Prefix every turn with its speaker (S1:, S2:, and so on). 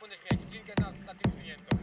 S1: ponieść mieć drinkę na, na tym klientom.